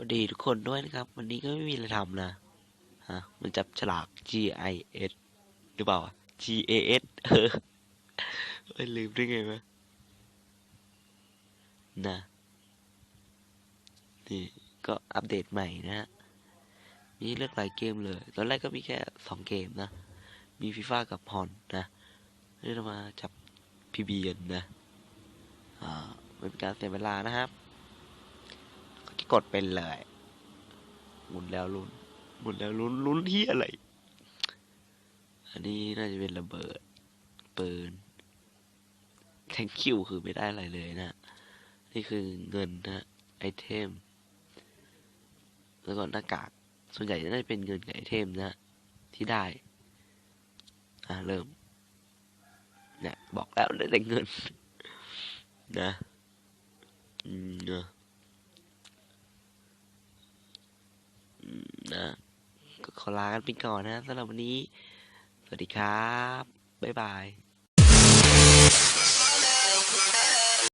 วัสดีทุกคนด้วยนะครับ วันนี้ก็ไม่มีอะไรทำนะฮะมันจับฉลาก G I S หรือเปล่า G A S เออเอ้ยลืมได้ไงวะนะนี่ก็อัปเดตใหม่นะฮะมีเลือกหลายเกมเลย ตอนแรกก็มีแค่สองเกมนะ มีฟีฟ่ากับฮอนนะนี่เรามาจับพีบีนนะอ่าเป็นการเสียเวลานะครับ กดเป็นเลยหมุนแล้วลุ้นหมุนแล้วลุ้นลุ้นที่อะไร อันนี้น่าจะเป็นระเบิดปืน thank you คือไม่ได้อะไรเลยนะ นี่คือเงินนะไอเทม แล้วก็หน้ากาก ส่วนใหญ่จะได้เป็นเงินกับไอเทมนะที่ได้ อ่าเริ่มเนี่ยบอกแล้วได้แต่เงิน นะ อืมนะอืมนะก็ ขอลากันไปก่อนนะสำหรับวันนี้ สวัสดีครับ บ๊ายบาย